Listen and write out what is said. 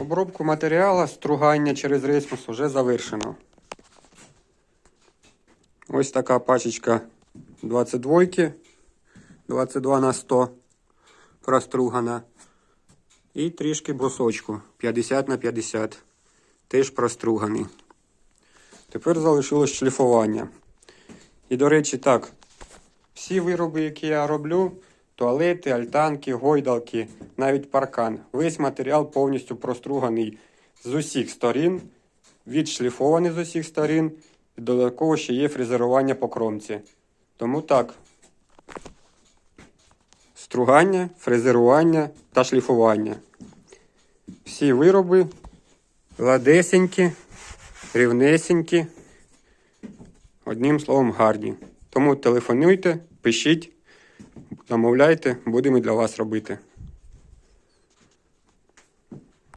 Обробку матеріалу, стругання через рейсмус вже завершено. Ось така пачечка 22, 22 на 100 простругана. І трішки брусочку 50 на 50. Теж проструганий. Тепер залишилось шліфування. І, до речі, так, всі вироби, які я роблю, туалети, альтанки, гойдалки, навіть паркан. Весь матеріал повністю проструганий з усіх сторін, відшліфований з усіх сторін, і додатково ще є фрезерування по кромці. Тому так. Стругання, фрезерування та шліфування. Всі вироби гладесенькі, рівнесенькі, одним словом, гарні. Тому телефонуйте, пишіть, замовляйте, будемо для вас робити.